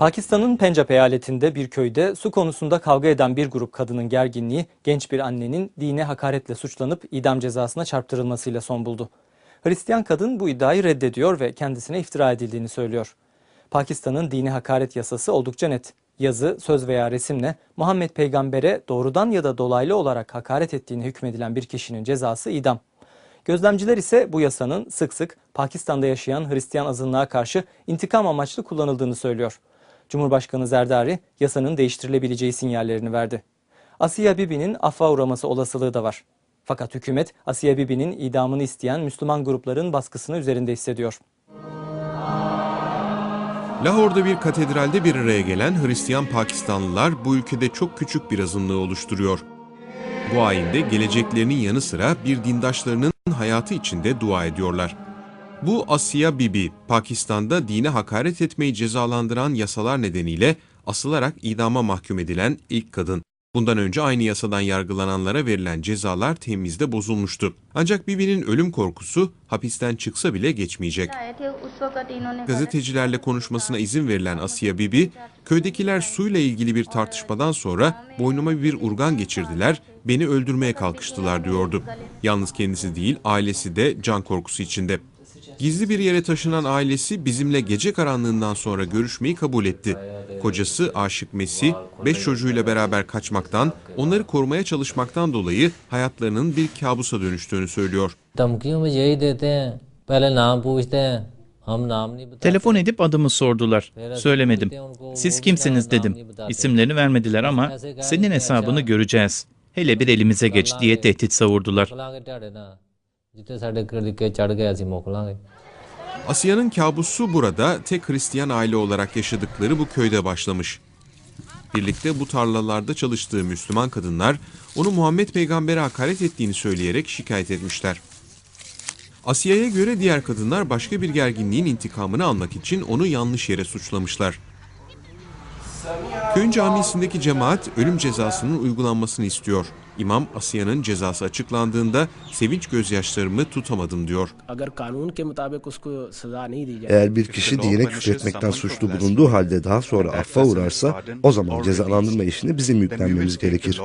Pakistan'ın Pencap eyaletinde bir köyde su konusunda kavga eden bir grup kadının gerginliği genç bir annenin dine hakaretle suçlanıp idam cezasına çarptırılmasıyla son buldu. Hristiyan kadın bu iddiayı reddediyor ve kendisine iftira edildiğini söylüyor. Pakistan'ın dini hakaret yasası oldukça net. Yazı, söz veya resimle Muhammed peygambere doğrudan ya da dolaylı olarak hakaret ettiğine hükmedilen bir kişinin cezası idam. Gözlemciler ise bu yasanın sık sık Pakistan'da yaşayan Hristiyan azınlığa karşı intikam amaçlı kullanıldığını söylüyor. Cumhurbaşkanı Zerdari yasanın değiştirilebileceği sinyallerini verdi. Asiye Bibi'nin affa uğraması olasılığı da var. Fakat hükümet Asiye Bibi'nin idamını isteyen Müslüman grupların baskısını üzerinde hissediyor. Lahor'da bir katedralde bir araya gelen Hristiyan Pakistanlılar bu ülkede çok küçük bir azınlığı oluşturuyor. Bu ayinde geleceklerinin yanı sıra bir dindaşlarının hayatı içinde dua ediyorlar. Bu Asiya Bibi, Pakistan'da dine hakaret etmeyi cezalandıran yasalar nedeniyle asılarak idama mahkum edilen ilk kadın. Bundan önce aynı yasadan yargılananlara verilen cezalar Temmiz'de bozulmuştu. Ancak Bibi'nin ölüm korkusu hapisten çıksa bile geçmeyecek. Gazetecilerle konuşmasına izin verilen Asiya Bibi, köydekiler suyla ilgili bir tartışmadan sonra boynuma bir urgan geçirdiler, beni öldürmeye kalkıştılar diyordu. Yalnız kendisi değil ailesi de can korkusu içinde. Gizli bir yere taşınan ailesi bizimle gece karanlığından sonra görüşmeyi kabul etti. Kocası Aşık Mesih, beş çocuğuyla beraber kaçmaktan, onları korumaya çalışmaktan dolayı hayatlarının bir kabusa dönüştüğünü söylüyor. Telefon edip adımı sordular. Söylemedim. Siz kimsiniz dedim. İsimlerini vermediler ama senin hesabını göreceğiz. Hele bir elimize geç diye tehdit savurdular. ਜਿੱਥੇ ਸਾਡੇ ਕਿਰਦਿੱਕੇ ਚੜ ਗਏ ਅਸੀਂ ਮੁੱਕ ਲਾਂਗੇ Asiye'nin kabusu burada tek Hristiyan aile olarak yaşadıkları bu köyde başlamış. Birlikte bu tarlalarda çalıştığı Müslüman kadınlar onu Muhammed peygambere hakaret ettiğini söyleyerek şikayet etmişler. Asiye'ye göre diğer kadınlar başka bir gerginliğin intikamını almak için onu yanlış yere suçlamışlar. Köyün camisindeki cemaat ölüm cezasının uygulanmasını istiyor. İmam Asya'nın cezası açıklandığında sevinç gözyaşlarımı tutamadım diyor. Eğer bir kişi dine küfretmekten suçlu bulunduğu halde daha sonra affa uğrarsa o zaman cezalandırma işini bizim yüklenmemiz gerekir.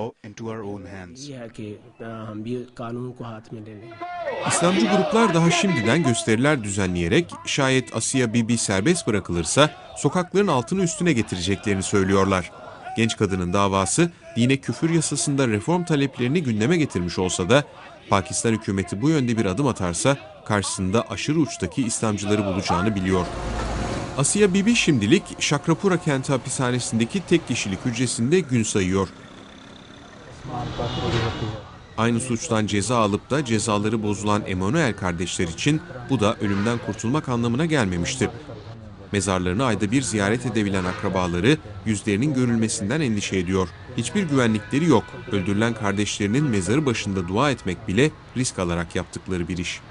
İslamcı gruplar daha şimdiden gösteriler düzenleyerek şayet Asya Bibi serbest bırakılırsa sokakların altını üstüne getireceklerini söylüyorlar. Genç kadının davası dine küfür yasasında reform taleplerini gündeme getirmiş olsa da Pakistan hükümeti bu yönde bir adım atarsa karşısında aşırı uçtaki İslamcıları bulacağını biliyor. Asiya Bibi şimdilik Şakrapura kenti hapishanesindeki tek kişilik hücresinde gün sayıyor. Aynı suçtan ceza alıp da cezaları bozulan Emanuel kardeşler için bu da ölümden kurtulmak anlamına gelmemiştir. Mezarlarını ayda bir ziyaret edebilen akrabaları yüzlerinin görülmesinden endişe ediyor. Hiçbir güvenlikleri yok. Öldürülen kardeşlerinin mezarı başında dua etmek bile risk alarak yaptıkları bir iş.